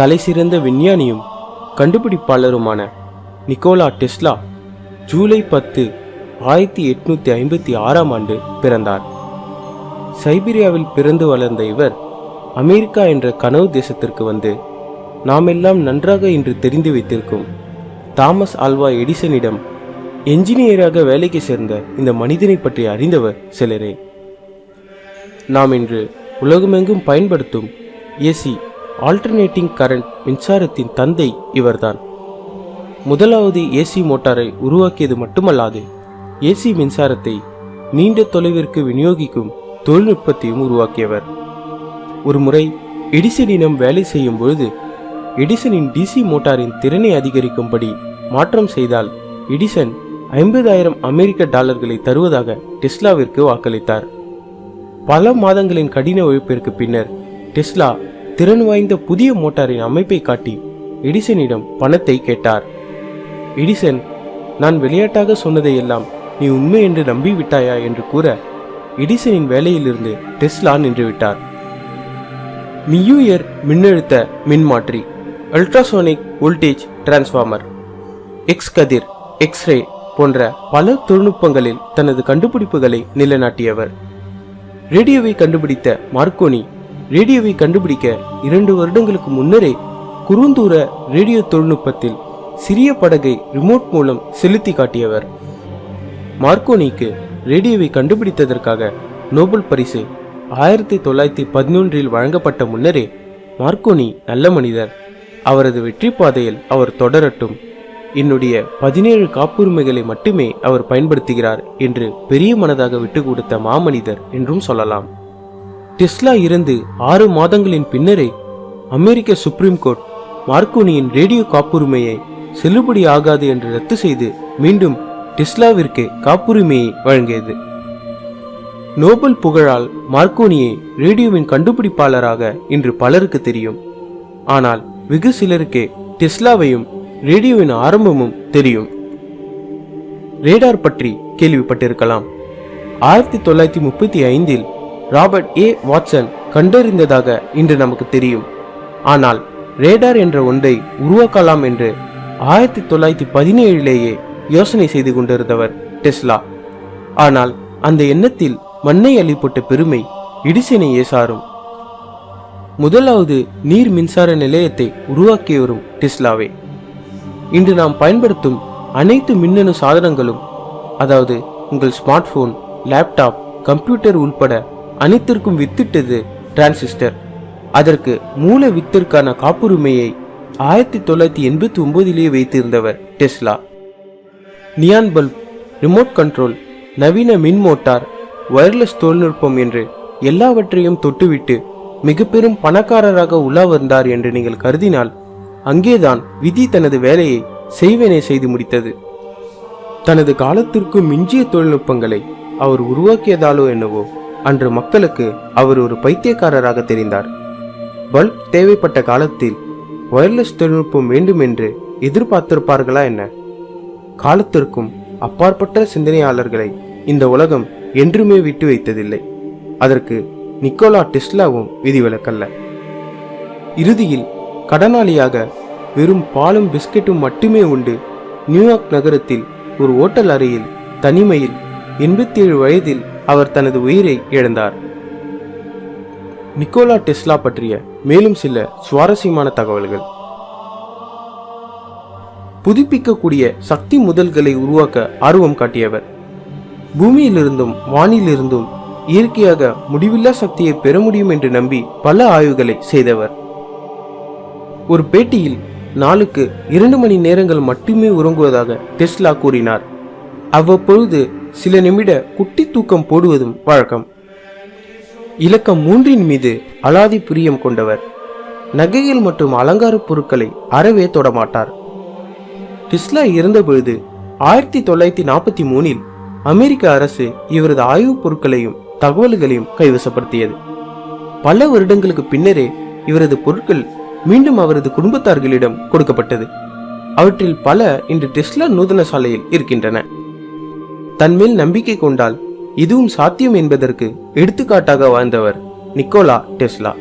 தலைசிறந்த விஞ்ஞானியும் கண்டுபிடிப்பாளருமான நிக்கோலா டெஸ்லா ஜூலை பத்து ஆயிரத்தி எட்நூத்தி ஐம்பத்தி ஆறாம் ஆண்டு பிறந்தார். சைபீரியாவில் பிறந்து வளர்ந்த இவர் அமெரிக்கா என்ற கனவு தேசத்திற்கு வந்து நாமெல்லாம் நன்றாக இன்று தெரிந்து வைத்திருக்கும் தாமஸ் ஆல்வா எடிசனிடம் என்ஜினியராக வேலைக்கு சேர்ந்த இந்த மனிதனை பற்றி அறிந்தவர் சிலரே. நாம் இன்று உலகமெங்கும் பயன்படுத்தும் ஏசி ஆல்டர்னேட்டிங் கரண்ட் மின்சாரத்தின் தந்தை இவர்தான். முதலாவது ஏசி மோட்டாரை உருவாக்கியது மட்டுமல்லாது ஏசி மின்சாரத்தை நீண்ட தொலைவிற்கு விநியோகிக்கும் தொழில்நுட்பத்தையும் உருவாக்கியவர். ஒருமுறை எடிசனிடம் வேலை செய்யும் பொழுது எடிசனின் டிசி மோட்டாரின் திறனை அதிகரிக்கும்படி மாற்றம் செய்தால் எடிசன் ஐம்பதாயிரம் அமெரிக்க டாலர்களை தருவதாக டெஸ்லாவிற்கு வாக்களித்தார். பல மாதங்களின் கடின உழைப்பிற்கு பின்னர் டெஸ்லா திறன் வாய்ந்த புதிய மோட்டாரின் அமைப்பை காட்டி எடிசனிடம் பணத்தை கேட்டார். எடிசன் நான் விளையாட்டாக சொன்னதையெல்லாம் நீ உண்மை என்று நம்பிவிட்டாயா? என்று கூற எடிசனின் வேலையிலிருந்து டெஸ்லா நின்றுவிட்டார். மியூயர் மின்னழுத்த மின்மாற்றி அல்ட்ராசோனிக் வோல்டேஜ் டிரான்ஸ்ஃபார்மர் எக்ஸ் கதிர் எக்ஸ்ரே போன்ற பல தொழில்நுட்பங்களில் தனது கண்டுபிடிப்புகளை நிலைநாட்டியவர். ரேடியோவை கண்டுபிடித்த மார்க்கோனி ரேடியோவை கண்டுபிடிக்க இரண்டு வருடங்களுக்கு முன்னரே குறுந்தூர ரேடியோ தொழில்நுட்பத்தில் சிறிய படகை ரிமோட் மூலம் செலுத்தி காட்டியவர். மார்க்கோனிக்கு ரேடியோவை கண்டுபிடித்ததற்காக நோபல் பரிசு ஆயிரத்தி தொள்ளாயிரத்தி பதினொன்றில் வழங்கப்பட்ட முன்னரே மார்க்கோனி நல்ல மனிதர். அவரது வெற்றி பாதையில் அவர் தொடரட்டும். என்னுடைய பதினேழு காப்புரிமைகளை மட்டுமே அவர் பயன்படுத்துகிறார் என்று பெரிய மனதாக விட்டு கொடுத்த மாமனிதர் என்றும் சொல்லலாம். டெஸ்லா இருந்து ஆறு மாதங்களின் பின்னரே அமெரிக்க சுப்ரீம் கோர்ட் மார்க்கோனியின் ரேடியோ காப்புரிமையை செல்லுபடி ஆகாது என்று ரத்து செய்து மீண்டும் டெஸ்லாவிற்கு காப்புரிமையை வழங்கியது. நோபல் புகழால் மார்க்கோனியை ரேடியோவின் கண்டுபிடிப்பாளராக இன்று பலருக்கு தெரியும். ஆனால் வெகு சிலருக்கே டெஸ்லாவையும் ரேடியோவின் ஆரம்பமும் தெரியும். ரேடார் பற்றி கேள்விப்பட்டிருக்கலாம். ஆயிரத்தி தொள்ளாயிரத்தி முப்பத்தி ஐந்தில் ராபர்ட் ஏ வாட்சன் கண்டறிந்ததாக இன்று நமக்கு தெரியும். ஆனால் ரேடார் என்ற ஒன்றை உருவாக்கலாம் என்று ஆயிரத்தி தொள்ளாயிரத்தி பதினேழிலேயே யோசனை செய்து கொண்டிருந்தவர் டெஸ்லா. ஆனால் அந்த எண்ணத்தில் மண்ணை அள்ளிப்பட்ட பெருமை இடிசனையே சாரும் முதலாவது நீர் மின்சார நிலையத்தை உருவாக்கியவரும் டெஸ்லாவே. இன்று நாம் பயன்படுத்தும் அனைத்து மின்னணு சாதனங்களும் அதாவது உங்கள் ஸ்மார்ட் போன் லேப்டாப் கம்ப்யூட்டர் உள்பட அனைத்திற்கும் வித்திட்டது டிரான்சிஸ்டர். அதற்கு மூல வித்திற்கான காப்புரிமையை ஆயிரத்தி தொள்ளாயிரத்தி எண்பத்தி ஒன்பதிலேயே வைத்திருந்தவர் Tesla. Neon bulb remote control நவீன மின் மோட்டார் வயர்லெஸ் தொழில்நுட்பம் என்று எல்லாவற்றையும் தொட்டுவிட்டு மிக பெரும் பணக்காரராக உலா வந்தார் என்று நீங்கள் கருதினால் அங்கேதான் விதி தனது வேலையை செய்வனே செய்து முடித்தது. தனது காலத்திற்கு மிஞ்சிய தொழில்நுட்பங்களை அவர் உருவாக்கியதாலோ என்னவோ அன்று மக்களுக்கு அவர் ஒரு பைத்தியக்காரராக தெரிந்தார். பல்ப் தேவைப்பட்ட காலத்தில் வயர்லெஸ் தொழில்நுட்பம் வேண்டும் என்று எதிர்பார்த்திருப்பார்களா என்ன? காலத்திற்கும் அப்பாற்பட்ட சிந்தனையாளர்களை இந்த உலகம் என்றுமே விட்டு வைத்ததில்லை. அதற்கு நிக்கோலா டெஸ்லாவும் விதிவிலக்கல்ல. இறுதியில் கடனாளியாக வெறும் பாலும் பிஸ்கெட்டும் மட்டுமே உண்டு நியூயார்க் நகரத்தில் ஒரு ஓட்டல் அறையில் தனிமையில் எண்பத்தி ஏழு வயதில் அவர் தனது உயிரை இழந்தார். நிக்கோலா டெஸ்லா பற்றிய மேலும் சில சுவாரஸ்யமான தகவல்கள். புதுப்பிக்கக்கூடிய சக்தி முதல்களை உருவாக்க ஆர்வம் காட்டியவர். பூமியிலிருந்தும் வானிலிருந்தும் இயற்கையாக முடிவில்லா சக்தியை பெற முடியும் என்று நம்பி பல ஆய்வுகளை செய்தவர். ஒரு பேட்டியில் நாளுக்கு இரண்டு மணி நேரங்கள் மட்டுமே உறங்குவதாக டெஸ்லா கூறினார். அவ்வப்பொழுது சில நிமிட குட்டி தூக்கம் போடுவதும் வழக்கம். இலக்கம் மூன்றின் மீது அலாதி பிரியம் கொண்டவர். நகைகள் மற்றும் அலங்கார பொருட்களை அறவே தொடமாட்டார். டிஸ்லா இறந்தபொழுது ஆயிரத்தி தொள்ளாயிரத்தி நாற்பத்தி மூணில் அமெரிக்க அரசு இவரது ஆய்வுப் பொருட்களையும் தகவல்களையும் கைவசப்படுத்தியது. பல வருடங்களுக்கு பின்னரே இவரது பொருட்கள் மீண்டும் அவரது குடும்பத்தார்களிடம் கொடுக்கப்பட்டது. அவற்றில் பல இன்று டெஸ்லா நூதன சாலையில் இருக்கின்றன. தன்மேல் நம்பிக்கை கொண்டால் இதுவும் சாத்தியம் என்பதற்கு எடுத்துக்காட்டாக வாழ்ந்தவர் நிக்கோலா டெஸ்லா.